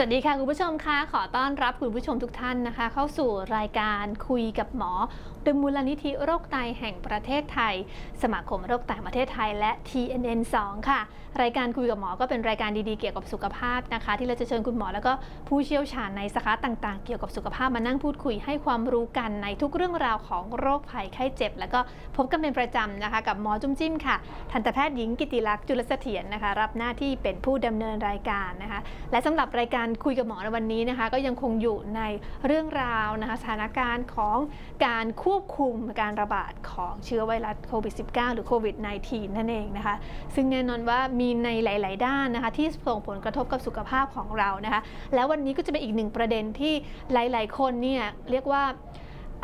สวัสดีค่ะ คุณผู้ชมคะขอต้อนรับคุณผู้ชมทุกท่านนะคะ เข้าสู่รายการคุยกับหมอ ยมูลนิธิโรคไตแห่งประเทศไทย สมาคมโรคไตประเทศไทยและ TNN 2 ค่ะ รายการคุยกับหมอก็เป็นรายการดีๆเกี่ยวกับสุขภาพนะคะ ที่เราจะเชิญคุณหมอแล้วก็ผู้เชี่ยวชาญในสาขาต่างๆ เกี่ยวกับสุขภาพมานั่งพูดคุยให้ความรู้กันในทุกเรื่องราวของโรคภัยไข้เจ็บ แล้วก็พบกันเป็นประจำนะคะ กับหมอจุ้มจิ้มค่ะทันตแพทย์หญิงกิติลักษณ์จุลเสถียรนะคะ รับหน้าที่เป็นผู้ดำเนินรายการนะคะ และสำหรับรายการคุยกับหมอในวันนี้นะคะ ก็ยังคงอยู่ในเรื่องราวนะคะสถานการณ์ของการควบคุมการระบาดของเชื้อไวรัสโควิด -19 หรือโควิด -19 นั่นเองนะคะ ซึ่งแน่นอนว่ามีในหลาย ๆ ด้านนะคะที่ส่งผลกระทบกับสุขภาพของเรานะคะ แล้ววันนี้ก็จะเป็นอีกหนึ่งประเด็นที่หลาย ๆ คนเนี่ยเรียกว่า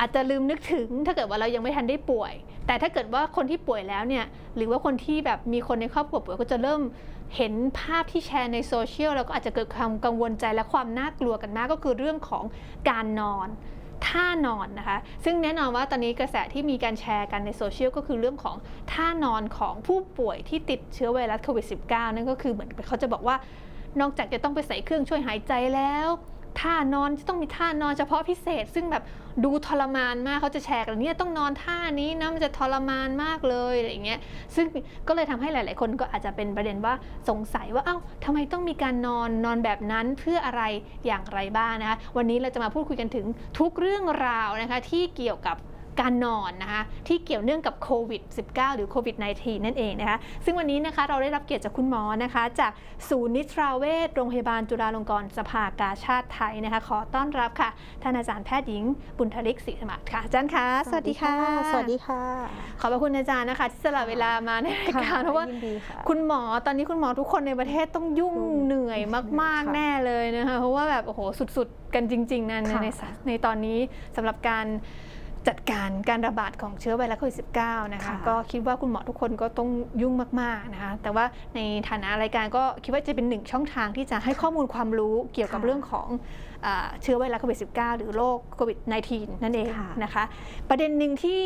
อาจจะลืมนึกถึงถ้าเกิดว่าเรายังไม่ทันได้ป่วย แต่ถ้าเกิดว่าคนที่ป่วยแล้วเนี่ยหรือว่าคนที่แบบมีคนในครอบครัวป่วยก็จะเริ่มเห็นภาพที่แชร์ในโซเชียลแล้วก็อาจจะเกิดความกังวลใจและความน่ากลัวกันมากก็คือเรื่องของการนอน ท่านอนนะคะ ซึ่งแน่นอนว่าตอนนี้กระแสที่มีการแชร์กันในโซเชียลก็คือเรื่องของท่านอนของผู้ป่วยที่ติดเชื้อไวรัสโควิด -19 นั่นก็คือเหมือนเขาจะบอกว่านอกจากจะต้องไปใส่เครื่องช่วยหายใจแล้ว ท่านอนจะต้องมีท่านอนเฉพาะพิเศษ ซึ่งแบบดูทรมานมากเขาจะแชร์กันเนี่ยต้องนอนท่านี้นะมันจะทรมานมากเลยอะไรเงี้ยซึ่งก็เลยทำให้หลาย ๆ คนก็อาจจะเป็นประเด็นว่าสงสัยว่าเอ้าทำไมต้องมีการนอนนอนแบบนั้นเพื่ออะไรอย่างไรบ้างนะคะวันนี้เราจะมาพูดคุยกันถึงทุกเรื่องราวนะคะที่เกี่ยวกับ การนอนนะคะที่เกี่ยวเนื่องกับโควิด -19 หรือโควิด -19 นั่นเองนะคะซึ่งวันนี้นะคะเราได้รับเกียรติจากคุณหมอนะคะ จากศูนย์นิทราเวชโรงพยาบาลจุฬาลงกรณ์สภากาชาติไทยนะคะ ขอต้อนรับค่ะท่านอาจารย์แพทย์หญิงบุญทลิกศรีสมัครค่ะอาจารย์คะสวัสดีค่ะ สวัสดีค่ะ ขอบพระคุณอาจารย์นะคะที่สละเวลามาในรายการเพราะว่ายินดีค่ะคุณหมอตอนนี้คุณหมอทุกคนในประเทศต้องยุ่งยุ่งเหนื่อยมากค่ะๆแน่เลยนะคะเพราะว่าแบบโอ้โหสุดๆ กันจริง ๆนะในค่ะในในตอนนี้สำหรับการ จัดการการระบาดของเชื้อไวรัสโควิด -19 นะคะค่ะก็คิดว่าคุณหมอทุกคนก็ต้องยุ่งมากๆนะคะ แต่ว่าในฐานะรายการก็คิดว่าจะเป็นหนึ่งช่องทางที่จะให้ข้อมูลความรู้เกี่ยวกับค่ะเรื่องของอ่าเชื้อไวรัสโควิด -19 หรือโรคโควิด -19 นั่นเองค่ะนะคะ ประเด็นหนึ่งที่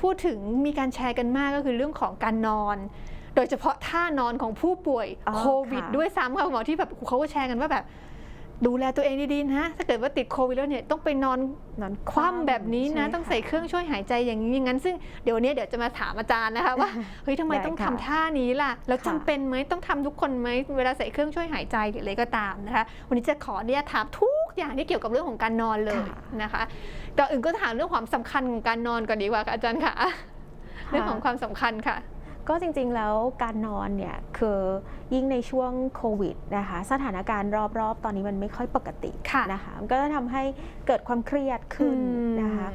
พูดถึงมีการแชร์กันมากก็คือเรื่องของการนอน โดยเฉพาะท่านอนของผู้ป่วยอ๋อโควิดค่ะด้วยซ้ำค่ะคุณหมอที่แบบเขาก็แชร์กันว่าแบบ ดูแลตัวเองดีๆนะ ถ้าเกิดว่าติดโควิดแล้วเนี่ยต้องไปนอนนอนคว่ำแบบนี้นะช่ไหมต้องใส่เครื่องช่วยหายใจอย่างนี้อย่างนั้น ซึ่งเดี๋ยววันนี้เดี๋ยวจะมาถามอาจารย์นะคะว่าเฮ้ยทำไมได้ต้องค่ะทำท่านี้ล่ะ แล้วค่ะจำเป็นไหมต้องทำทุกคนไหมเวลาใส่เครื่องช่วยหายใจหรืออะไรก็ตามนะคะ วันนี้จะขออนุญาตถามทุกอย่างที่เกี่ยวกับเรื่องของการนอนเลยค่ะนะคะแต่อื่นก็ถามเรื่องความสำคัญของการนอนก่อนดีกว่าค่ะอาจารย์ค่ะ เรื่องของความสำคัญค่ะ ก็จริงๆแล้วการนอนเนี่ยคือยิ่งในช่วงโควิดนะคะสถานการณ์รอบๆ ตอนนี้มันไม่ค่อยปกติค่ะนะคะมันก็จะทำให้เกิดความเครียดขึ้นนะคะ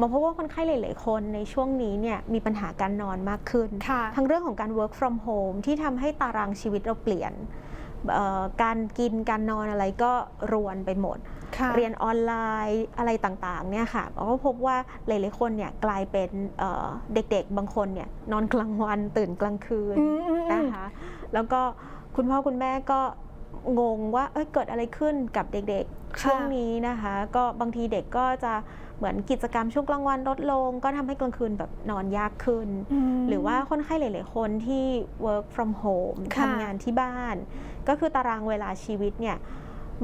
มาพบว่าคนไข้หลาย ๆ คนในช่วงนี้เนี่ยมีปัญหาการนอนมากขึ้นค่ะทั้งเรื่องของการ work from home ที่ทำให้ตารางชีวิตเราเปลี่ยนเอ่อการกินการนอนอะไรก็รวนไปหมดค่ะ เรียนออนไลน์อะไรต่างๆเนี่ยค่ะเราก็พบว่าหลายๆคนเนี่ยกลายเป็นเอ่อเด็กๆ บางคนเนี่ยนอนกลางวันตื่นกลางคืนอืมอืมอืมนะคะแล้วก็คุณพ่อคุณแม่ก็งงว่าเอ้ยเกิดอะไรขึ้นกับเด็กๆ ช่วงนี้นะคะ ก็บางทีเด็กก็จะเหมือนกิจกรรมช่วงกลางวันลดลง ก็ทำให้กลางคืนแบบนอนยากขึ้นมหรือว่าคนไข้หลาย ๆ คนที่ work from home ค่ะทำงานที่บ้าน ก็คือตารางเวลาชีวิตเนี่ย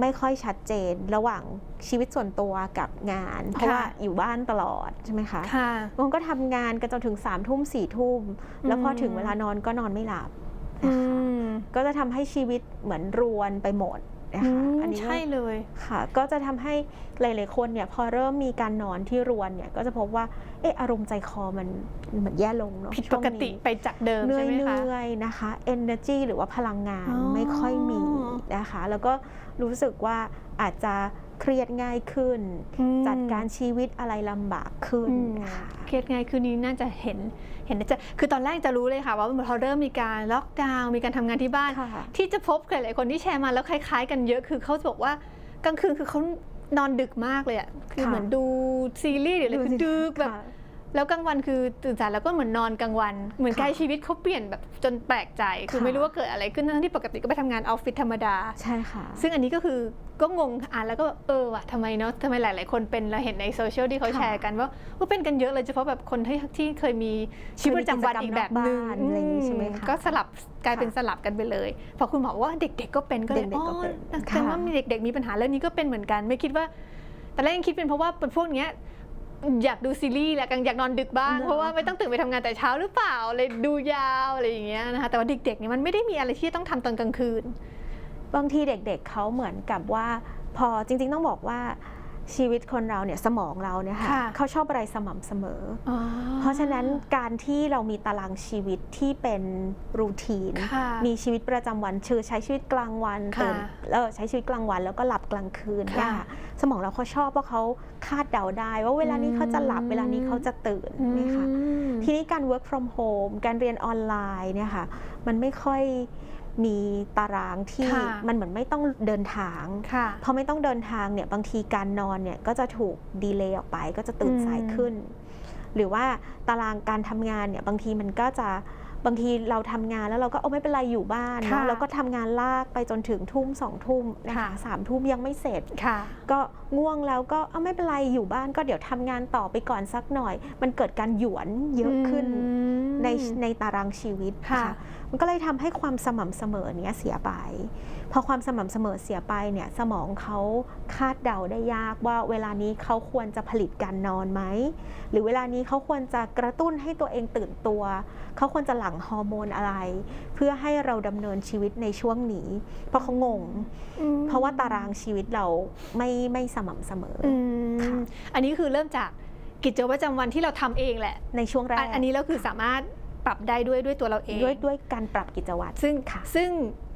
ไม่ค่อยชัดเจนระหว่างชีวิตส่วนตัวกับงาน เพราะว่าอยู่บ้านตลอดใช่ไหมคะค่ะบางคนก็ทำงานกันจนถึง3ามทุ่มสี่ทุ่มแล้วพอถึงเวลานอนก็นอนไม่หลับอืนะคะมก็จะทำให้ชีวิตเหมือนรวนไปหมดนะอืคะมอันนี้ก็ใช่เลยค่ะ ก็จะทำให้หลาย ๆ คนเนี่ยพอเริ่มมีการนอนที่รวนเนี่ยก็จะพบว่าเอออารมณ์ใจคอมันเหมือนแย่ลงเนาะผิดช่ปวงกนี้ติไปจากเดิมเหนื่ใช่อยไหมเหคะนื่อยนะคะ energy หรือว่าพลังงานอ๋อไม่ค่อยมีนะคะ แล้วก็ รู้สึกว่าอาจจะเครียดง่ายขึ้นอืมจัดการชีวิตอะไรลำบากขึ้นอืมค่ะเครียดไงคืนนี้น่าจะเห็นเห็นน่าจะคือตอนแรกจะรู้เลยค่ะ ว่าพอเริ่มมีการล็อกดาวน์มีการทำงานที่บ้านค่ะที่จะพบหลายๆคนที่แชร์มาแล้วคล้าย ๆ กันเยอะคือเขาจะบอกว่ากลางคืนคือเขานอนดึกมากเลยอะคือค่ะเหมือนดูซีรีส์หรืออะไรคือดึกแบบค่ะ แล้วกลางวันคือตื่นสายแล้วก็เหมือนนอนกลางวัน เหมือนค่ะกายชีวิตเขาเปลี่ยนแบบจนแปลกใจ คือค่ะไม่รู้ว่าเกิดอะไรขึ้นทั้งที่ปกติก็ไปทำงานออฟฟิศธรรมดา ใช่ค่ะ ซึ่งอันนี้ก็คือก็งงอ่านแล้วก็แบบเออว่ะทำไมเนาะทำไมหลาย ๆ คนเป็นเราเห็นในโซเชียลที่เขาค่ะแชร์กันว่าว่าเป็นกันเยอะเลยเฉพาะแบบคนที่ที่เคยมีชีวิตประจำวันอีกแบบหนึงเคยมีกิจกรรมนอกบ้านอะไรอย่างงี้ใช่ไหมคะก็สลับกลายเป็นสลับกันไปเลย พอคุณหมอบอกว่าเด็ก ๆ ก็เป็นก็เลยเด็กๆก็เป็นอ๋อแสดงค่ะว่ามีเด็ก ๆ มีปัญหาเรื่องนี้ก็เป็นเหมือนกัน ไม่คิดว่าแต่แรกยังคิดเป็นเพราะว่าเป็นพวกเนี้ย อยากดูซีรีส์แหละกันอยากนอนดึกบ้างเนอะเพราะว่าไม่ต้องตื่นไปทำงานแต่เช้าหรือเปล่าเลยดูยาวอะไรอย่างเงี้ยนะคะแต่ว่าเด็กๆเนี่ยมันไม่ได้มีอะไรที่ต้องทำตอนกลางคืน บางทีเด็กๆเขาเหมือนกับว่า พอจริง ๆ ต้องบอกว่า ชีวิตคนเราเนี่ยสมองเราเนี่ยค่ะค่ะเขาชอบอะไรสม่ำเสมออเพราะฉะนั้นการที่เรามีตารางชีวิตที่เป็นรูทีนค่ะมีชีวิตประจำวันคือใช้ชีวิตกลางวันค่ะตื่นเออใช้ชีวิตกลางวันแล้วก็หลับกลางคืนเนี่ยค่ะค่ะสมองเราเขาชอบเพราะเขาคาดเดาได้ ว่าเวลานี้เขาจะหลับอืมเวลานี้เขาจะตื่นนี่ค่ะอืมทีนี้การ work from home การเรียนออนไลน์เนี่ยค่ะมันไม่ค่อย มีตารางที่ค่ะมันเหมือนไม่ต้องเดินทางค่ะพอไม่ต้องเดินทางเนี่ยบางทีการนอนเนี่ยก็จะถูกดีเลย์ออกไปก็จะตื่นอืมสายขึ้น หรือว่าตารางการทำงานเนี่ยบางทีมันก็จะ บางทีเราทำงานแล้วเราก็เอาไม่เป็นไรอยู่บ้านค่ะเนาะเราก็ทำงานลากไปจนถึงทุ่มสองทุ่มนะคะค่ะสามทุ่มยังไม่เสร็จค่ะก็ง่วงแล้วก็เอาไม่เป็นไรอยู่บ้าน ก็เดี๋ยวทำงานต่อไปก่อนสักหน่อย มันเกิดการหยวนเยอะขึ้นอืมในในตารางชีวิตค่ะนมันก็เลยทำให้ความสม่ำเสมอเนี้ยเสียไป พอความสม่ำเสมอเสียไปเนี่ยสมองเขาคาดเดาได้ยากว่าเวลานี้เขาควรจะผลิตการนอนไหม หรือเวลานี้เขาควรจะกระตุ้นให้ตัวเองตื่นตัว เขาควรจะหลั่งฮอร์โมนอะไร เพื่อให้เราดำเนินชีวิตในช่วงนี้ เพราะเขางงอืมเพราะว่าตารางชีวิตเราไม่ไม่สม่ำเสมอออืมค่ะอันนี้คือเริ่มจากกิจวัตรประจำวันที่เราทำเองแหละ ในช่วงแรอักนอันนี้เราคือสามารถปรับได้ด้วยด้วยตัวเราเอง ด้วยด้วยการปรับกิจวัตรซึ่งค่ะ ซึ่ง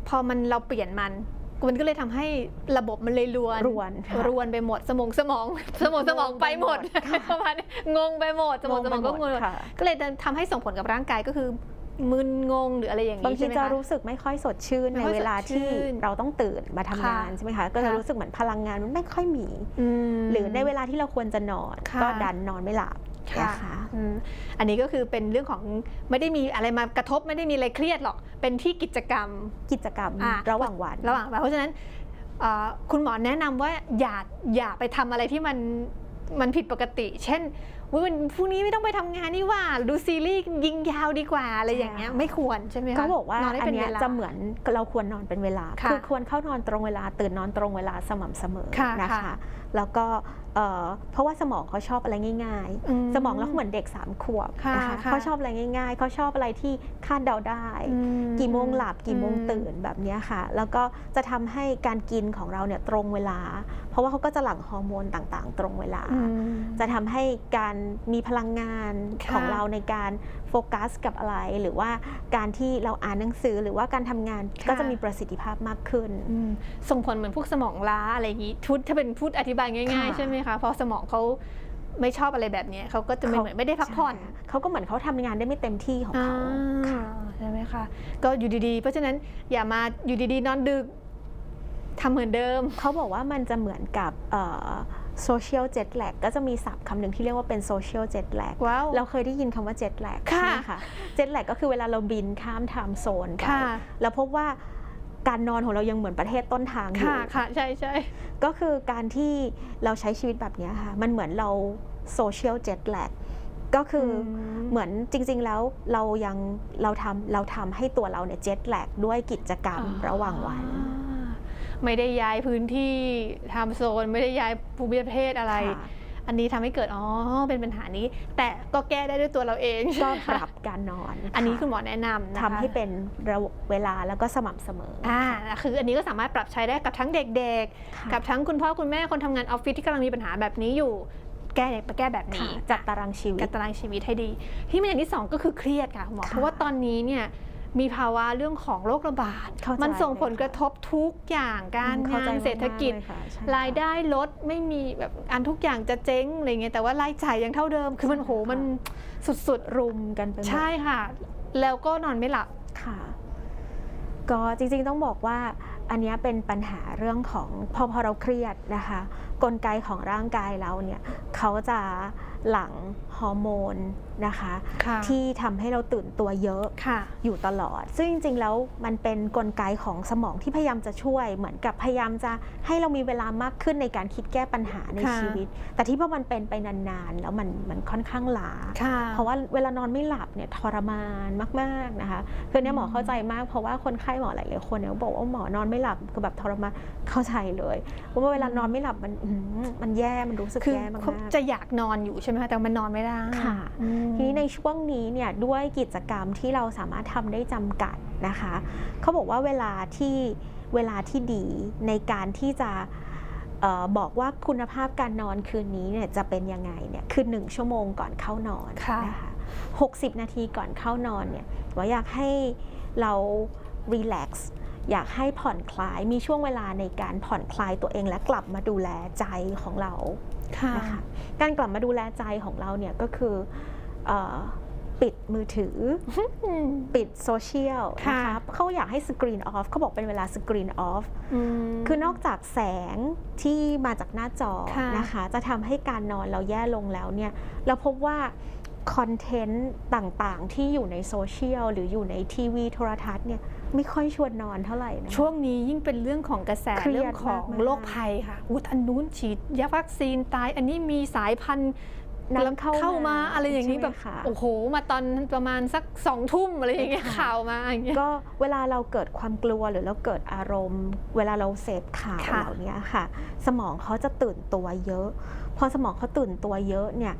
พอมันเราเปลี่ยนมันมันก็เลยทำให้ระบบมันเลยรวนรวนค่ะรวนไปหมดสมองสมอง สมองสมองไปหมดงงไปหมดค่ะประมาณนี้งงไปหมด สมองสมองก็งงค่ะก็เลยทำให้ส่งผลกับร่างกายก็คือ มึนงงหรืออะไรอย่างนี้บางทีใช่ไหมจะคะรู้สึกไม่ค่อยสดชื่นไม่ในค่อยเวลาที่สดชื่นเราต้องตื่นมาทำงานค่ะใช่ไหมคะก็จะค่ะรู้สึกเหมือนพลังงานมันไม่ค่อยมีมหรือในเวลาที่เราควรจะนอนค่ะก็ดันนอนไม่หลับค่ะนะคะอืมอันนี้ก็คือเป็นเรื่องของไม่ได้มีอะไรมากระทบไม่ได้มีอะไรเครียดหรอก เป็นที่กิจกรรมกิจกรรมอะระหว่างวันระหว่างวันเพราะฉะนั้นเอ่อคุณหมอแนะนำว่าอย่าอย่าไปทำอะไรที่มันมันผิดปกติ เช่นอุ๊ย วันพรุ่งนี้ไม่ต้องไปทำงานนี่หว่าดูซีรีส์ยิงยาวดีกว่าอะไรอย่างเงี้ยใช่ค่ะไม่ควรใช่ไหมคะเขาบอกว่านอนให้อัเป็นนเนี้เวยลาจะเหมือนเราควรนอนเป็นเวลาค่ะอควรเข้านอนตรงเวลาตื่นนอนตรงเวลาสม่ำเสมอค่ะนะคะค่ะแล้วก็เอ่อเพราะว่าสมองเขาชอบอะไรง่ายอืๆสมองเราเหมือนเด็กสามขวบค่ะนะคะค่ะเขาชอบอะไรง่ายๆเขาชอบอะไรที่คาดเดาได้อืกี่โมงหลับกี่โมงอืตื่นแบบเนี้ยค่ะ แล้วก็จะทำให้การกินของเราเนี่ยตรงเวลาเพราะว่าเขาก็จะหลั่งฮอร์โมนต่างๆ ตรงเวลาอืมจะทำให้การมีพลังงานค่ะของเราในการโฟกัสกับอะไร หรือว่าการที่เราอ่านหนังสือหรือว่าการทำงานค่ะก็จะมีประสิทธิภาพมากขึ้นอืมส่งผลเหมือนพวกสมองล้าอะไรอย่างงี้ทุดถ้าเป็นพูดอธิบายง่ายค่ะๆใช่ไหมคะเพราะสมองเขาไม่ชอบอะไรแบบเนี้ยเขาก็จะไม่เหมือนไม่ได้พักผ่อนใช่เขาก็เหมือนเขาทำงานได้ไม่เต็มที่ของเขาอ่าใช่ไหมคะก็อยู่ดีๆ เพราะฉะนั้นอย่ามาอยู่ดีๆ นอนดึก ทำเหมือนเดิม เขาบอกว่ามันจะเหมือนกับโซเชียลเจ็ตแลกก็จะมีศัพท์คำหนึ่งที่เรียกว่าเป็นโซเชียลเจ็ตแลกว้าวเราเคยได้ยินคำว่าเจ็ตแลกค่ะใช่ไหมคะเจ็ตแลกก็คือเวลาเราบินข้ามไทม์โซนไปค่ะแล้วพบว่าการนอนของเรายังเหมือนประเทศต้นทางอยู่ค่ะค่ะใช่ใช่ก็คือการที่เราใช้ชีวิตแบบเนี้ยค่ะ มันเหมือนเราโซเชียลเจ็ตแลกก็คืออมเหมือนจริง ๆ แล้วเรายังเราทำเราทำให้ตัวเราเนี่ยเจ็ตแลกด้วยกิจกรรมระหว่างวันอ่า ไม่ได้ย้ายพื้นที่ทำโซน ไม่ได้ย้ายภูมิประเทศอะไร ค่ะ อันนี้ทำให้เกิดอ๋อเป็นปัญหานี้ แต่ก็แก้ได้ด้วยตัวเราเองก็ใช่ไหมปคะรับการนอนอันนี้ะคุณหมอแนะนำนะคะทำให้เป็นระบบเวลาแล้วก็สม่ำเสมอออ่าคืออันนี้ก็สามารถปรับใช้ได้กับทั้งเด็กค่ะๆกับทั้งคุณพ่อคุณแม่คนทำงานออฟฟิศที่กำลังมีปัญหาแบบนี้อยู่ แก้แก้แบบค่ะนี้จัดตารางชีวิกัตดตารางชีวิตให้ดี ที่มันอย่างที่สองก็คือเครียดค่ะคุณหมอค่ะเพราะว่าตอนนี้เนี่ย มีภาวะเรื่องของโรคระบาดเข้าใจมันส่งเลยผลกระทบทุกอย่างการเข้งาใจนเศรษฐกิจมากๆเลยค่ะใช่รายได้ลดไม่มีแบบอันทุกอย่างจะเจ๊งอะไรเงี้ยแต่ว่ารายจ่ายยังเท่าเดิม คือมันใช่โหค่ะมันสุดรุมกันไปหมๆดใช่ค่ะ แล้วก็นอนไม่หลับค่ะ ก็จริงๆต้องบอกว่าอันเนี้ยเป็นปัญหาเรื่องของพอพอเราเครียดนะคะพกลไกของร่างกายเราเนี่ยเขาจะ หลั่งฮอร์โมนนะคะค่ะที่ทำให้เราตื่นตัวเยอะค่ะอยู่ตลอด ซึ่งจริงๆแล้วมันเป็นกลไกของสมองที่พยายามจะช่วยเหมือนกับพยายามจะให้เรามีเวลามากขึ้นในการคิดแก้ปัญหาในค่ะชีวิต แต่ที่พอมันเป็นไปนานๆ แล้วมันมันค่อนข้างล้าค่ะเพราะว่าเวลานอนไม่หลับเนี่ยทรมานมากๆนะคะคือเนี่ยหมอเข้าใจมากเพราะว่าคนไข้หมอหลายๆคนเนี่ยบอกว่าหมอนอนไม่หลับคือแบบทรมานเข้าใจเลยเพราะว่าเวลานอนไม่หลับมันอื้อหือมันแย่มันรู้สึกคือแย่มากเขาๆจะอยากนอนอยู่ใช่ไหมคะแต่มันนอนไม่ได้ค่ะอืมทีนี้ในช่วงนี้เนี่ยด้วยกิจกรรมที่เราสามารถทำได้จำกัดนะคะเขาบอกว่าเวลาที่เวลาที่ดีในการที่จะเออบอกว่าคุณภาพการนอนคืนนี้เนี่ยจะเป็นยังไงเนี่ยคือหนึ่งชั่วโมงก่อนเข้านอนค่ะนะคะ60นาทีก่อนเข้านอนเนี่ยว่าอยากให้เรารีแลกซ์อยากให้ผ่อนคลายมีช่วงเวลาในการผ่อนคลายตัวเองและกลับมาดูแลใจของเราค่ะ นะคะการกลับมาดูแลใจของเราเนี่ยก็คือเออปิดมือถืออืมปิดโซเชียลนะค่ะคะเขาอยากให้สกรีนออฟเขาบอกเป็นเวลาสกรีนออฟมคือนอกจากแสงที่มาจากหน้าจอค่ะนะคะ จะทำให้การนอนเราแย่ลงแล้วเนี่ยเราพบว่าคอนเทนต์ต่างๆ ที่อยู่ในโซเชียลหรืออยู่ในทีวีโทรทัศน์เนี่ย ไม่ค่อยชวนนอนเท่าไหร่นะคะช่วงนี้ยิ่งเป็นเรื่องของกระแสเครียดเรื่องของมากๆ โรคภัยค่ะอุยอันนู้นฉีดยาวัคซีนตาย อันนี้มีสายพันธุ์นำแล้วเข้าเข้ามาอะไรอย่างนี้ใช่ไหมแบบคะ โอ้โห มาตอนประมาณสักสองทุ่มอะไรอย่างเงี้ยค่ะข่าวมาอย่างเงี้ย ก็เวลาเราเกิดความกลัวหรือเราเกิดอารมณ์ เวลาเราเสพข่าวค่ะ เหล่านี้ค่ะ สมองเขาจะตื่นตัวเยอะ พอสมองเขาตื่นตัวเยอะเนี่ย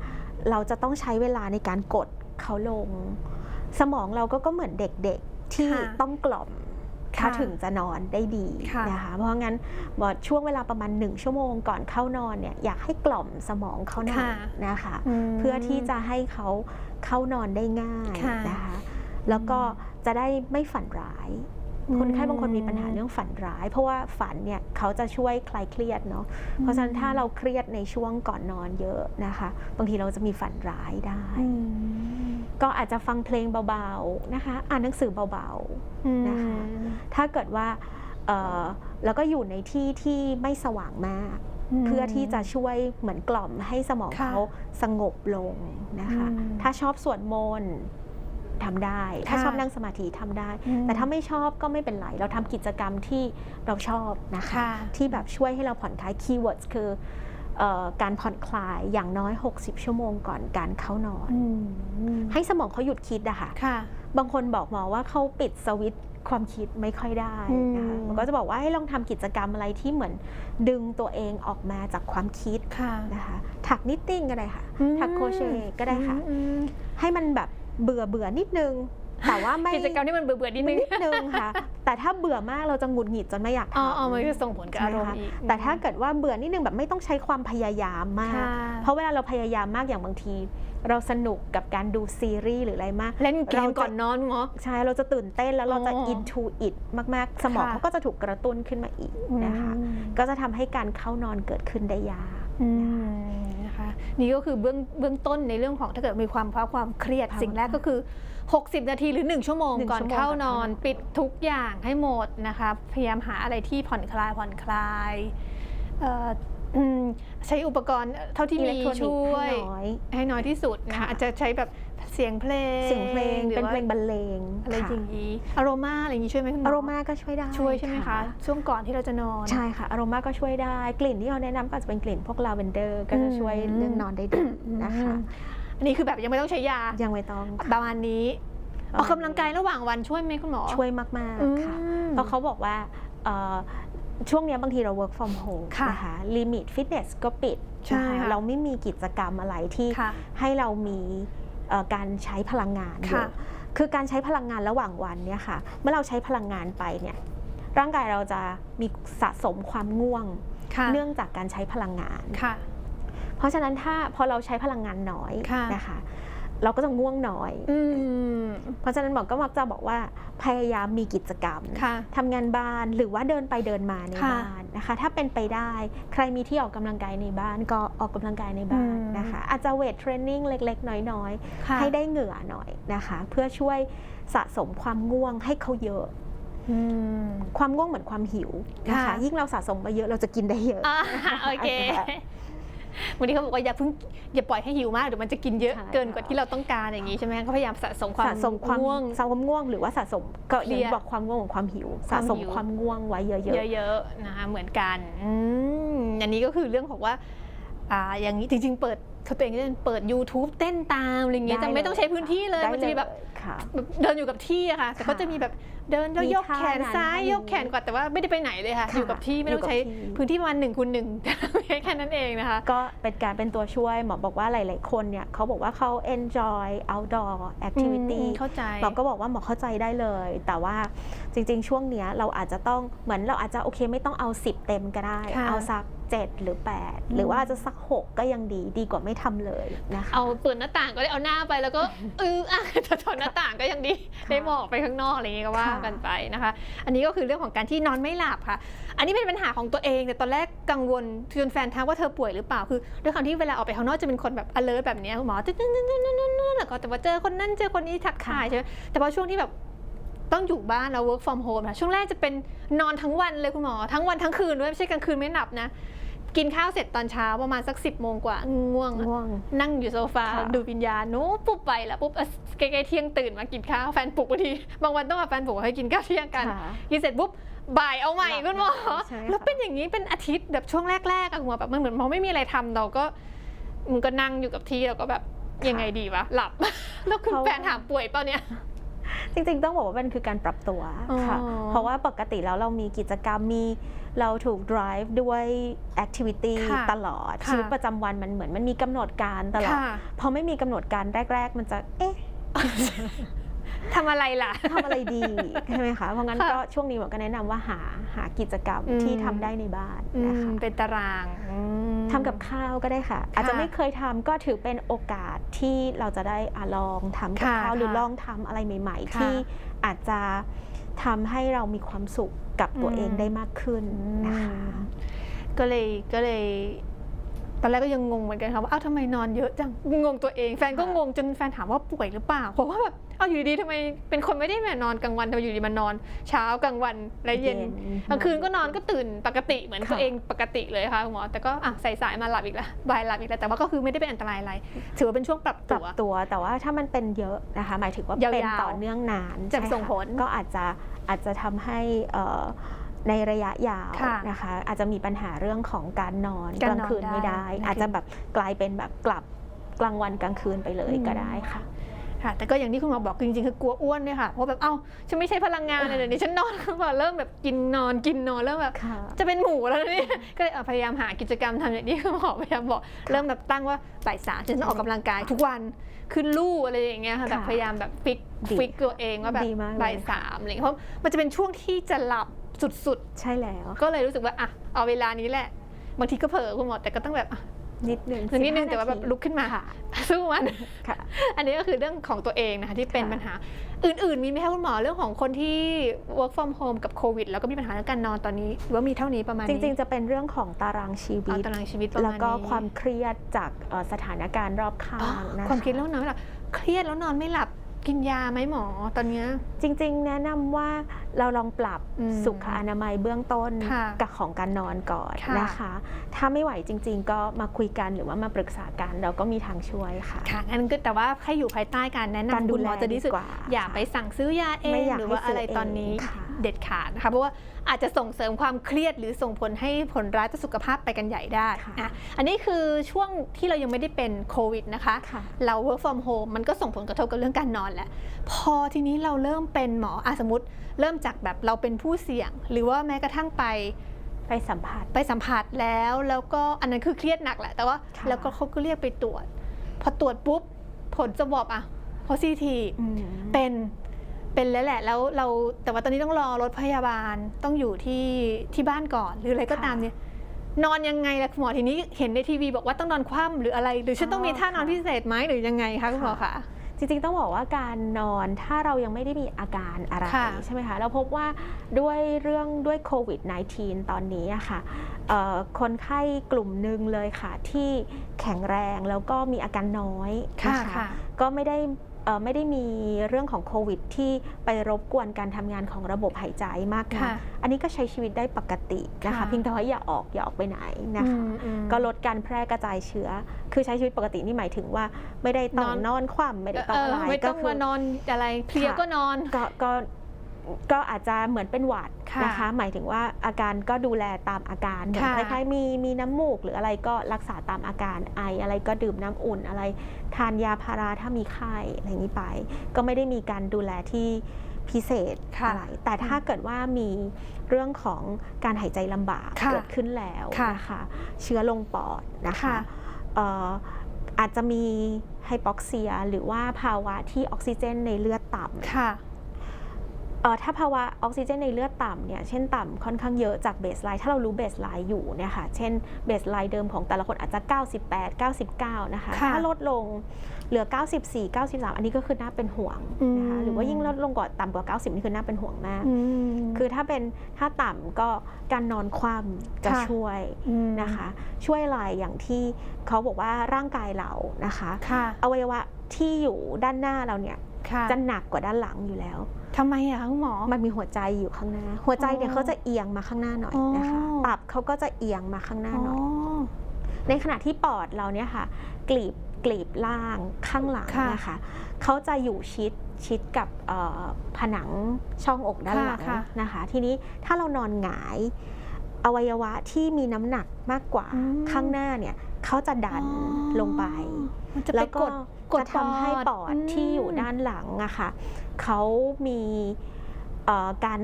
เราจะต้องใช้เวลาในการกดเขาลง สมองเราก็ก็เหมือนเด็กๆ ที่ค่ะต้องกล่อมค่ะเขาถึงจะนอนได้ดีค่ะนะคะเพราะงั้นบอกช่วงเวลาประมาณหนึ่งชั่วโมงก่อนเข้านอนเนี่ยอยากให้กล่อมสมองเขาหน่อยค่ะนะคะมเพื่อที่จะให้เขาเข้านอนได้ง่ายค่ะนะคะแล้วก็จะได้ไม่ฝันร้ายอืมคนไข้บางคนมีปัญหาเรื่องฝันร้าย เพราะว่าฝันเนี่ยเขาจะช่วยคลายเครียดเนาะเพราะฉะนั้นถ้าเราเครียดในช่วงก่อนนอนเยอะนะคะ บางทีเราจะมีฝันร้ายได้อืม ก็อาจจะฟังเพลงเบาๆนะคะ อ่านหนังสือเบานะคะๆถ้าเกิดว่าเอ่อแล้วก็อยู่ในที่ที่ไม่สว่างมาก เพื่อที่จะช่วยเหมือนกล่อมให้สมองค่ะเขาสงบลงนะคะอืมถ้าชอบสวดมนต์ทำได้ ถ้าค่ะชอบนั่งสมาธิทำได้อืมแต่ถ้าไม่ชอบก็ไม่เป็นไร เราทำกิจกรรมที่เราชอบนะคะค่ะที่แบบช่วยให้เราผ่อนคลายคีย์เวิร์ดคือเออ การผ่อนคลายอย่างน้อย 60 ชั่วโมงก่อนการเข้านอนอืมให้สมองเขาหยุดคิดอะค่ะค่ะ บางคนบอกหมอว่าเขาปิดสวิตช์ความคิดไม่ค่อยได้นะคะอืมมันก็จะบอกว่าให้ลองทำกิจกรรมอะไรที่เหมือนดึงตัวเองออกมาจากความคิดค่ะนะคะถักนิตติ้งก็ได้ค่ะอืมถักโครเชต์ก็ได้ค่ะอืมให้มันแบบเบื่อเบื่อนิดนึง แต่ว่าไม่กิจกรรมที่มันเบื่อเบื่อๆนิดนึงนิดนึงค่ะ แต่ถ้าเบื่อมากเราจะหงุดหงิดจนไม่อยากอ๋อทำอ๋อมันจะส่งผลกับอารมณ์ใช่ไหอีกคะแต่ถ้าเกิดว่าเบื่อนิดนึงแบบไม่ต้องใช้ความพยายามมากค่ะเพราะเวลาเราพยายามมากอย่างบางที เราสนุกกับการดูซีรีส์หรืออะไรมากเล่นเกเรามจะก่อนนอนหมอใช่เราจะตื่นเต้นแล้วเราจะอ๋อ into it มากๆ สมองค่ะเขาก็จะถูกกระตุ้นขึ้นมาอีกนะคะอืมก็จะทำให้การเข้านอนเกิดขึ้นได้ยากอืมนะคะนี่ก็คือเบื้องเบื้องต้นในเรื่องของถ้าเกิดมีความภาวะความเครียดภาวะสิ่งแรกก็คือ 60 นาทีหรือ 1 ชั่วโมงหนึ่งก่อนชั่วโมงเข้าก่อนนอนเข้านอน ปิดทุกอย่างให้หมดนะคะพยายามหาอะไรที่ผ่อนคลายผ่อนคลายเอ่ออืมใช้อุปกรณ์เท่าที่อิมีเล็กทรอนิกช่ส์วยให้น้อยให้น้อยที่สุดนะคะค่ะอาจจะใช้แบบเสียงเพลง เสียงเพลงหรือเป็นว่าเพลงบรรเลงอะไรค่ะอย่างนี้อารมาอะไรอย่างนี้ช่วยไหมคุณหมออโรมาก็ช่วยได้ช่วยใช่ไหมคะ ช่วงก่อนที่เราจะนอนใช่ค่ะอโรมาก็ช่วยได้ กลิ่นที่เขาแนะนำก็อาจจะเป็นกลิ่นพวกลาเวนเดอร์ก็จะช่วยอืมเรื่องนอนได้ดีนะคะ อันนี้คือแบบยังไม่ต้องใช้ยา ยังไม่ต้องปค่ะระมาณนี้ออกกำลังกายระหว่างวันช่วยไหมคุณหมอช่วยมาก อืม ๆ ค่ะ เพราะเขาบอกว่าเอ่อช่วงเนี้ยบางทีเรา work from home ค่ะนะคะลิมิตฟิตเนสก็ปิดใช่นะคะค่ะ เราไม่มีกิจกรรมอะไรที่ค่ะ ให้เรามีเอ่อการใช้พลังงานเยค่ะอะคือการใช้พลังงานระหว่างวันเนี่ยค่ะ เมื่อเราใช้พลังงานไปเนี่ยร่างกายเราจะมีสะสมความง่วง ค่ะเนื่องจากการใช้พลังงาน ค่ะ เพราะฉะนั้นถ้าพอเราใช้พลังงานน้อยค่ะนะคะเราก็จะง่วงน้อยอืมเพราะฉะนั้นหมอก็มักจะบอกว่าพยายามมีกิจกรรมค่ะทำงานบ้านหรือว่าเดินไปเดินมาในค่ะบ้านนะคะ ถ้าเป็นไปได้ ใครมีที่ออกกำลังกายในบ้านก็ออกกำลังกายในบ้านอืมนะคะ อาจจะเวทเทรนนิ่งเล็ก ๆ น้อยค่ะๆให้ได้เหงื่อหน่อยนะคะ เพื่อช่วยสะสมความง่วงให้เขาเยอะอืมความง่วงเหมือนความหิวนะคะค่ะยิ่งเราสะสมมาเยอะเราจะกินได้เยอะอ่าโอเคค่ะ วันนี้เขาบอกว่าอย่าเพิ่งอย่าปล่อยให้หิวมากเดี๋ยวมันจะกินเยอะใช่เกินกว่าที่เราต้องการอย่างนี้ใช่ไหมก็พยายามสะสมความสะสมความง่วงสะสมความง่วงหรือว่าสะสมก็เครีเน้ยนดบอกความง่วงของความหิวคสะวามสมหิวความง่วงไว้เยอะเยอะๆนะคะเหมือนกันอืมอันนี้ก็คือเรื่องของว่าอ่าอย่างนี้จริง ๆ เปิดเขาตัวเองก็เปิด YouTube เต้นตามอะไรๆเงี้ยด้จะไม่ต้องใช้พื้นที่เลยได้มันจะมีแบบ ค่ะแบบเดินอยู่กับที่อะค่ะ แต่ค่ะก็จะมีแบบเดินแล้วมียกท่าแขนนั้นซ้ายท่านี้ยกแขนกว่าแต่ว่าไม่ได้ไปไหนเลยค่ะ ค่ะอยู่กับที่ไม่ต้องใช้อยู่กับที่ พื้นที่ประมาณหนึ่งคูณหนึ่ง แค่นั้นเองนะคะ ก็เป็นการเป็นตัวช่วยหมอบอกว่าหลาย ๆ คนเนี่ยเขาบอกว่าเขา enjoy outdoor อืม activity เข้าใจ หมอก็บอกว่าหมอเข้าใจได้เลย แต่ว่าจริง ๆ ช่วงเนี้ยเราอาจจะต้องเหมือนเราอาจจะโอเคไม่ต้องเอา 10 เต็มก็ได้ ค่ะ เอาสัก 7 หรือ 8 หรือว่าอาจจะสัก 6 ก็ยังดีดีกว่าไม่ทำเลยนะคะเอาเปิดหน้าต่างก็ได้เอาหน้าไปแล้วก็เอออะถอดหน้าต่างก็ยังดีได้มองออกไปข้างนอกอะไรอย่างงี้ก็ว่าค่ะกันไปนะคะ อันนี้ก็คือเรื่องของการที่นอนไม่หลับค่ะ อันนี้เป็นปัญหาของตัวเองแต่ตอนแรกกังวลจนแฟนทักว่าเธอป่วยหรือเปล่าคือด้วยความที่เวลาออกไปข้างนอกจะเป็นคนแบบ alert แบบเนี้ยคุณหมอตึ๊ดตึ๊ดตึ๊ดตึ๊ดตึ๊ดตึ๊ดแล้วก็แต่ว่าเจอคนนั้นเจอคนนี้ทักทายใช่ไหมแต่พอช่วงที่แบบ ต้องอยู่บ้านแล้ว work from home นะช่วงแรกจะเป็นนอนทั้งวันเลยคุณหมอ ทั้งวันทั้งคืนด้วยไม่ใช่กลางคืนไม่หลับนะ กินข้าวเสร็จตอนเช้าประมาณสักสิบโมงกว่าง่วงอะง่วง นั่งอยู่โซฟาค่ะ ดูวิญญาณโน้ปุ๊บไปแล้วปุ๊บอะใกล้ๆเที่ยงตื่นมากินข้าวแฟนปลุกบางทีบางวันต้องมาแฟนปลุกให้กินข้าวเที่ยงกัน ค่ะ กินเสร็จปุ๊บบ่ายเอาใหม่หลับคุณหมอ ใช่ค่ะ แล้วเป็นอย่างนี้เป็นอาทิตย์แบบช่วงแรกๆอะคุณหมอแบบมันเหมือนพอไม่มีอะไรทำเราก็มันก็นั่งอยู่กับที่เราก็แบบยังไงดีวะหลับ แล้วคุณแฟนถามป่วยเปล่าเนี่ย จริงๆ ต้องบอกว่ามันคือการปรับตัวค่ะอ๋อเพราะว่าปกติแล้วเรามีกิจกรรมมีเราถูก drive ด้วย activity ค่ะตลอดค่ะชีวิตประจำวันมันเหมือนมันมีกำหนดการตลอดค่ะพอไม่มีกำหนดการแรก ๆ มันจะเอ๊ะ ทำอะไรล่ะ ทำอะไรดีใช่ไหมคะเพราะงั้นค่ะก็ช่วงนี้หมอก็แนะนำว่าหาหากิจกรรมอืม ที่ทำได้ในบ้านอืนะมคะเป็นตารางอืม ทำกับข้าวก็ได้ค่ะ อาจจะไม่เคยทำก็ถือเป็นโอกาสที่เราจะได้อะลองทำกับค่ะข้าวหรือค่ะลองทำอะไรใหม่ ๆ ค่ะที่อาจจะทำให้เรามีความสุขกับตัวอืม เองได้มากขึ้นนะคะ ก็เลยก็เลย ตอนแรกก็ยังงงเหมือนกันค่ะว่าอ้าวทำไมนอนเยอะจังงงตัวเอง แฟนก็ค่ะงงจนแฟนถามว่าป่วยหรือเปล่าเพราะว่าแบบเอาอยู่ดีๆทำไมเป็นคนไม่ได้แบบนอนกลางวันทำไมอยู่ดีมานอน เช้ากลางวันและเย็นกลางคืนก็นอนก็ตื่นปกติเหมือนค่ะตัวเองปกติเลยค่ะคุณหมอแต่ก็อะใส่สายมาหลับอีกแล้วบ่ายหลับอีกแล้วแต่ว่าก็คือไม่ได้เป็นอันตรายอะไร ถือว่าเป็นช่วงปรับปรัตับว ตัวแต่ว่าถ้ามันเป็นเยอะนะคะ หมายถึงว่ายาวๆเป็นต่อเนื่องนานจะใช่ส่งค่ผล ก็อาจจะอาจจะทำให้เอ่อ ในระยะยาวค่ะนะคะ อาจจะมีปัญหาเรื่องของการนอนกากรลางนอนคืนไม่ได้ได้ อาจจะแบบกลายเป็นแบบกลับกลางวันกลางคืนไปเลยอืมก็ได้ค่ะค่ะแต่ก็อย่างที่คุณหมอบอกจริงๆคือกลัวอ้วนด้วยค่ะเพราะแบบเอ้าฉันไม่ใช่พลังงานเลยเดี๋ยวนี้ฉันนอนแบบเริ่มแบบกินนอนกินนอนเริ่มแบบค่ะจะเป็นหมูแล้วนะเนี่ยก็เลยเอาพยายามหากิจกรรมทำอย่างที่คุณหมอพยายามบอกเริ่มแบบตั้งว่าบ่ายสามฉันต้องออกกำลังกายทุกวันขึ้นลู่อะไรอย่างเงี้ยค่ะค่ะแบบพยายามแบบฟิกดีฟิกตัวเองว่าแบบดีมากเลยบ่ายสามอะไรอย่างเงี้ยเพราะมันจะเป็นช่วงที่จะหลับ สุดใช่แล้ว ๆ ก็เลยรู้สึกว่าอะเอาเวลานี้แหละ บางทีก็เผลอคุณหมอแต่ก็ต้องแบบอะนิดนึงนิดนึง15แต่ว่าแบบนาทีลุกขึ้นมา ค่ะสู้มัน ค่ะ อันนี้ก็คือเรื่องของตัวเองนะคะที่เป็นค่ะ ปัญหา อื่นๆ มีไหมคะคุณหมอเรื่องของคนที่ work from home กับโควิด แล้วก็มีปัญหาเรื่องการนอนตอนนี้หรือว่ามีเท่านี้ประมาณจนี้ริง ๆ จะเป็นเรื่องของตารางชีเอาวิตตารางชีวิตประมาณแล้วนี้ก็ความเครียดจากเอ่อสถานการณ์รอบข้าอ๋องนะคะความคิดแล้วนอนไม่หลับเครียดแล้วนอนไม่หลับกินยาไหมหมอตอนเนี้ย จริงๆ แนะนำว่าเราลองปรับอืมสุขอนามัยเบื้องต้นค่ะกับของการนอนก่อนค่ะ นะคะ ถ้าไม่ไหวจริง ๆ ก็มาคุยกันหรือว่ามาปรึกษากันเราก็มีทางช่วยค่ะ ค่ะงั้นก็แต่ว่าให้อยู่ภายใต้การแนะการนำดูคุณหมอแลจะดีสุดดีกว่าอย่าไปสั่งซื้อยาเอไม่งอยากหรือว่าให้ซื้ออะไรตอนนี้เองค่ะ เด็ดขาดนะคะเพราะว่าอาจจะส่งเสริมความเครียดหรือส่งผลให้ผลร้ายต่อสุขภาพไปกันใหญ่ได้ค่ะอะอันนี้คือช่วงที่เรายังไม่ได้เป็นโควิดนะคะ ค่ะ เรา work from home มันก็ส่งผลกระทบกับเรื่องการนอนแหละ พอทีนี้เราเริ่มเป็นหมออะสมมติ เริ่มจากแบบเราเป็นผู้เสี่ยง หรือว่าแม้กระทั่งไปไปสัมผัสไปสัมผัสแล้วแล้วก็อันนั้นคือเครียดหนักแหละ แต่ว่าค่ะ แล้วก็เขาก็เรียกไปตรวจ พอตรวจปุ๊บ ผลจะบอกอะพอซีทีอืม เป็นเป็นแล้วแหละแล้วเราแต่ว่าตอนนี้ต้องรอรถพยาบาลต้องอยู่ที่ที่บ้านก่อน หรืออะไรก็ตามเนี่ย นอนยังไงล่ะคุณหมอทีนี้เห็นในทีวีบอกว่าต้องนอนคว่ำหรืออะไร หรือฉันต้องมีท่านอนพิเศษไหมหรือยังไงคะคุณหมอคะ จริงๆต้องบอกว่าการนอนถ้าเรายังไม่ได้มีอาการอะไรค่ะใช่ไหมคะเราพบว่าด้วยเรื่องด้วยโควิด -19 ตอนนี้อะค่ะเอ่อคนไข้กลุ่มหนึ่งเลยค่ะที่แข็งแรงแล้วก็มีอาการน้อยค่ะนะคะค่ะก็ไม่ได้เอ่อ ไม่ได้มีเรื่องของโควิด ที่ไปรบกวนการทำงานของระบบหายใจมากนะค่ะอันนี้ก็ใช้ชีวิตได้ปกตินะคะค่ะเพียงแต่ว่าอย่าออกอย่าออกไปไหนนะคะอืมอืมก็ลดการแพร่กระจายเชื้อ คือใช้ชีวิตปกตินี่หมายถึงว่า ไม่ได้ต้องนอนนอนคว่ำไม่ได้ต้องเออะอไรไม่ก็ต้องคืมานอนอะไรเพลียค่ะก็นอนก็ ก็ก็อาจจะเหมือนเป็นหวัดค่ะนะคะ หมายถึงว่าอาการก็ดูแลตามอาการเหมือนค่ะคล้ายๆมีมีน้ำมูกหรืออะไรก็รักษาตามอาการไออะไรก็ดื่มน้ำอุ่นอะไรทานยาพาราถ้ามีไข้อะไรอย่างนี้ไป ก็ไม่ได้มีการดูแลที่พิเศษค่ะอะไรแต่ถ้าเกิดว่ามีเรื่องของการหายใจลำบากค่ะเกิดขึ้นแล้วค่ะนะคะเชื้อลงปอดนะคะค่ะเอ่ออาจจะมีไฮปอกเซียหรือว่าภาวะที่ออกซิเจนในเลือดต่ำค่ะเอ่อ ถ้าภาวะออกซิเจนในเลือดต่ำเนี่ย เช่นต่ำค่อนข้างเยอะจากเบสไลน์ ถ้าเรารู้เบสไลน์อยู่เนี่ยค่ะ เช่นเบสไลน์เดิมของแต่ละคนอาจจะ 98 99 นะคะค่ะถ้าลดลงเหลือ 94 93 อันนี้ก็คือน่าเป็นห่วงนะคะอืมหรือว่ายิ่งลดลงกว่าต่ำกว่า 90 นี่คือน่าเป็นห่วงมากอืมคือถ้าเป็นถ้าต่ำก็การนอนคว่ำจะค่ะช่วยมนะคะ ช่วยอะไรอย่างที่เขาบอกว่าร่างกายเรานะคะค่ะอวัยวะที่อยู่ด้านหน้าเราเนี่ยค่ะ จะหนักกว่าด้านหลังอยู่แล้วทำไมอะคะคุณหมอ มันมีหัวใจอยู่ข้างหน้า หัวใจเนี่ยอ๋อเขาจะเอียงมาข้างหน้าหน่อยอ๋อนะคะตับเขาก็จะเอียงมาข้างหน้าหน่อย ในขณะที่ปอดเราเนี่ยค่ะ กลีบกลีบล่างข้างหลังค่ะนะคะเขาจะอยู่ชิดชิดกับเอ่อผนังช่องอกด้านหลังค่ะค่ะนะคะ ทีนี้ถ้าเรานอนหงายอวัยวะที่มีน้ำหนักมากกว่าอืมข้างหน้าเนี่ยเขาจะดันอ๋อลงไปมันจะแล้ไปวก็ กดกดจะทำให้ปอดมที่อยู่ด้านหลังอะค่ะเขามีเอ่อการ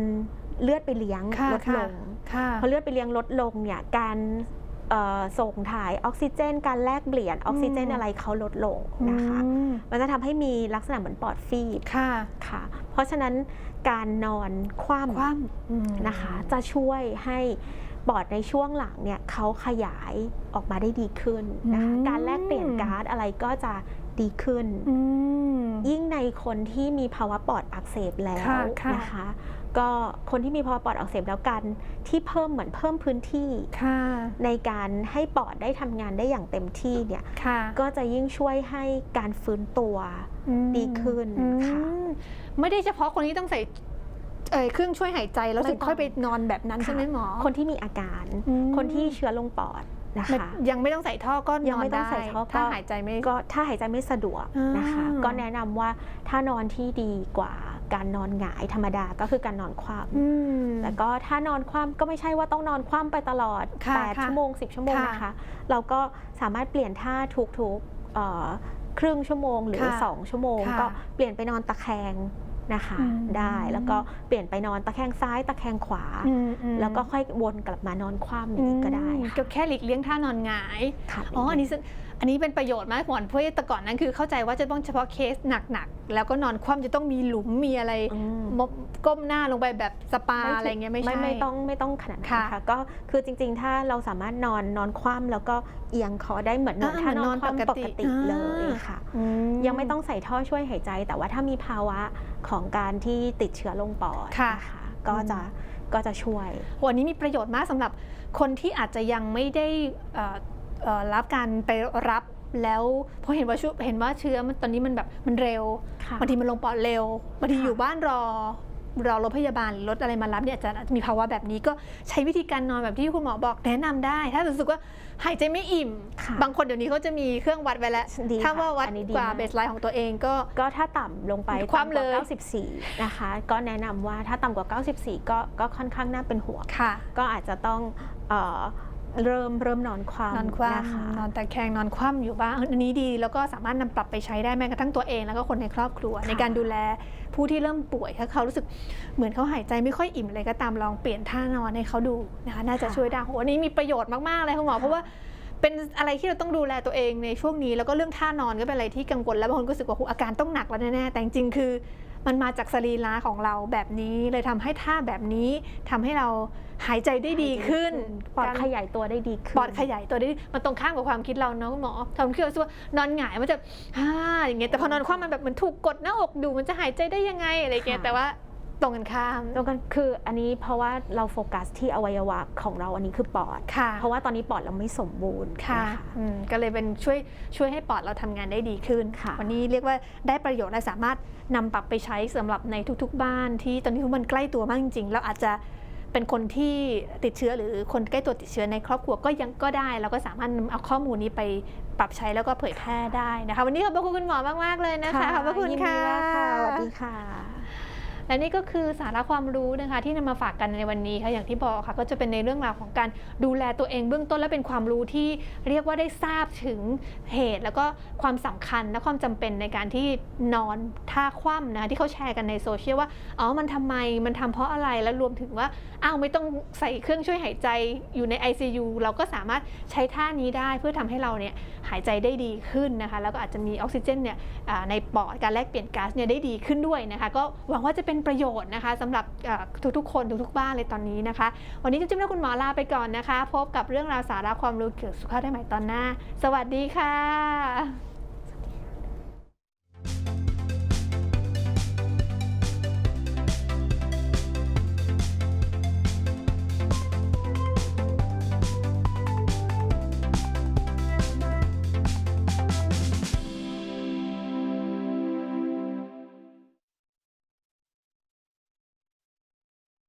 เลือดไปเลี้ยงค่ะลดลค่ะงค่ะพอเลือดไปเลี้ยงลดลงเนี่ยการเอ่อส่งถ่ายออกซิเจน การแลกเปลี่ยนออกซิเจนอืมอะไรเขาลดลงนะคะอืมมันจะทำให้มีลักษณะเหมือนปอดฟีบค่ะค่ะ เพราะฉะนั้นการนอนคว่คว่ำอืมำนะคะ จะช่วยให้ปอดในช่วงหลังเนี่ยเขาขยายออกมาได้ดีขึ้นนะคะการแลกเปลี่ยนก๊าซอะไรก็จะ ดีขึ้นอืมยิ่งในคนที่มีภาวะปอดอักเสบแล้วค่ะค่ะนะคะ ก็คนที่มีภาวะปอดอักเสบแล้วกัน ที่เพิ่มเหมือนเพิ่มพื้นที่ค่ะในการให้ปอดได้ทำงานได้อย่างเต็มที่เนี่ยค่ะก็จะยิ่งช่วยให้การฟื้นตัวอืมดีขึ้นอืมค่ะไม่ได้เฉพาะคนที่ต้องใส่เอ่อเครื่องช่วยหายใจแล้วไม่ถึงต้องค่อยไปนอนแบบนั้นค่ะใช่ไหมหมอ คนที่มีอาการอืมคนที่เชื้อลงปอด นะไม่คะยังไม่ต้องใส่ท่อก็ยันงอนไม่ต้องได้ใส่ท่อถ้าก็หายใจไม่ก็ถ้าหายใจไม่สะดวกนะคะอ่าก็แนะนำว่าถ้านอนที่ดีกว่าการนอนหงายธรรมดาก็คือการนอนคว่ำอืมแต่ก็ถ้านอนคว่ำก็ไม่ใช่ว่าต้องนอนคว่ำไปตลอดค่ะ8ค่ะชั่วโมง 10 ชั่วโมงค่ะนะคะ เราก็สามารถเปลี่ยนท่าทุกๆเอ่อครึ่งชั่วโมงหรือค่ะ2ชั่วโมงค่ะก็เปลี่ยนไปนอนตะแคง นะคะอืมได้แล้วก็เปลี่ยนไปนอนตะแคงซ้ายตะแคงขวาอืมอืมแล้วก็ค่อยวนกลับมานอนคว่ำอย่างนี้ก็ได้อืมก็ค่ะแค่หลีกเลี่ยงท่านอนหงายค่ะอ๋ออันนี้ซึ่ง อันนี้เป็นประโยชน์มากก่อนเพราะว่าแต่ก่อนนั้นคือเข้าใจว่าจะต้องเฉพาะเคสหนักๆ แล้วก็นอนคว่ำจะต้องมีหลุมมีอะไรอืมมบก้มหน้าลงไปแบบสปาถึอะไรเงี้ยไม่ใช่ไม่ต้องไม่ต้องขนาดนั้นค่ะค่ะก็คือจริง ๆ ถ้าเราสามารถนอนนอนคว่ำแล้วก็เอียงคอได้เหมือนนอนอ่าท่านอนเหมือนนอนคว่ำปปกกติติเลยอ่าค่ะอืยังไม่ต้องใส่ท่อช่วยหายใจ แต่ว่าถ้ามีภาวะของการที่ติดเชื้อลงปอดค่ะนะคะก็จะก็จะช่วย วันนี้มีประโยชน์มากสำหรับคนที่อาจจะยังไม่ได้เอ่อเอ่อ รับการไปรับแล้วเพราะเห็นว่าชุเห็นว่าเชื้อมันตอนนี้มันแบบมันเร็วค่ะบางทีมันลงปอดเร็วบางทีค่ะอยู่บ้านรอรอรถพยาบาลหรือรถอะไรมารับเนี่ยอาจจะอาจจะมีภาวะแบบนี้ก็ใช้วิธีการนอนแบบที่คุณหมอบอกแนะนำได้ ถ้ารู้สึกว่าหายใจไม่อิ่มค่ะบางคนเดี๋ยวนี้เขาจะมีเครื่องวัดไว้แล้วดีถ้าค่ะว่าวัดอันนี้ดีกว่าากเบสไลน์ของตัวเองก็ก็ถ้าต่ำลงไปคว่ำต่ำกว่าเลย94 นะคะ ก็แนะนำว่าถ้าต่ำกว่า 94 ก็ก็ค่อนข้างน่าเป็นห่วงค่ะก็อาจจะต้องเอ่อ เริ่มเริ่มนอนคว่ำนอนคว่นะคะำนอนตะแคงนอนคว่ำอยู่บ้างอันนี้ดีแล้วก็สามารถนำปรับไปใช้ได้แม้กระทั่งตัวเอง แล้วก็คนในครอบครัวค่ะในการดูแลผู้ที่เริ่มป่วยถ้าเขารู้สึกเหมือนเขาหายใจไม่ค่อยอิ่มอะไรก็ตามลองเปลี่ยนท่านอนให้เขาดูนะคะน่าจะช่วยได้โหอันนี้มีประโยชน์มากๆเลยคุณหมอเพราะว่าเป็นอะไรที่เราต้องดูแลตัวเองในช่วงนี้ แล้วก็เรื่องท่านอนก็เป็นอะไรที่กังวลแล้วบางคนก็รู้สึกว่าโหอาการต้องหนักแล้วแน่ๆแต่จริงๆคือ มันมาจากสรีระของเราแบบนี้เลยทำให้ท่าแบบนี้ทำให้เราหายใจได้ดีขึ้น ปอดการขยายตัวได้ดีขึ้น ปอดขยายตัวได้มันตรงข้ามกับความคิดเราเนาะคุณหมอความคิดเราคิดว่านอนหงายมันจะฮ่าอย่างเงี้ยแต่พอนอนคว่ำมันแบบเหมือนถูกกดหน้าอกดูมันจะหายใจได้ยังไงอะไรเงี้ยค่ะแต่ว่า ตรงกันข้าม ตรงกันคืออันนี้เพราะว่าเราโฟกัสที่อวัยวะของเราอันนี้คือปอด ค่ะ เพราะว่าตอนนี้ปอดเราไม่สมบูรณ์ค่ะน อืมก็เลยเป็นช่วยช่วยให้ปอดเราทำงานได้ดีขึ้น ค่ะ วันนี้เรียกว่าได้ประโยชน์และสามารถนำปรับไปใช้สำหรับในทุกๆ บ้านที่ตอนนี้มันใกล้ตัวมากจริงๆเราอาจจะเป็นคนที่ติดเชื้อหรือคนใกล้ตัวติดเชื้อในครอบครัวก็ยังก็ได้เราก็สามารถนำเอาข้อมูลนี้ไปปรับใช้แล้วก็เผยแพร่ได้นะคะ วันนี้ขอบพระคุณคุณหมอมากๆเลยนะคะขอบพระคุณยินดีค่ะ มากค่ะสวัสดีค่ะ และนี่ก็คือสาระความรู้นะคะที่นำมาฝากกันในวันนี้ค่ะอย่างที่บอกค่ะก็จะเป็นในเรื่องราวของการดูแลตัวเองเบื้องต้นและเป็นความรู้ที่เรียกว่าได้ทราบถึงเหตุ แล้วก็ความสำคัญและความจำเป็นในการที่นอนท่าคว่ำนะคะที่เขาแชร์กันในโซเชียลว่าอ๋อมันทำไมมันทำเพราะอะไรแล้วรวมถึงว่าอ้าวไม่ต้องใส่เครื่องช่วยหายใจอยู่ใน ICU เราก็สามารถใช้ท่านี้ได้เพื่อทำให้เราเนี่ยหายใจได้ดีขึ้นนะคะ แล้วก็อาจจะมีออกซิเจนเนี่ยในปอดการแลกเปลี่ยนก๊าซเนี่ยได้ดีขึ้นด้วยนะคะ ก็หวังว่าจะเป็นประโยชน์นะคะสำหรับทุกๆคนทุกๆบ้านเลยตอนนี้นะคะ วันนี้จุ๊บจิ้มและคุณหมอลาไปก่อนนะคะ พบกับเรื่องราวสาระความรู้เกี่ยวกับสุขภาพได้ใหม่ตอนหน้า สวัสดีค่ะ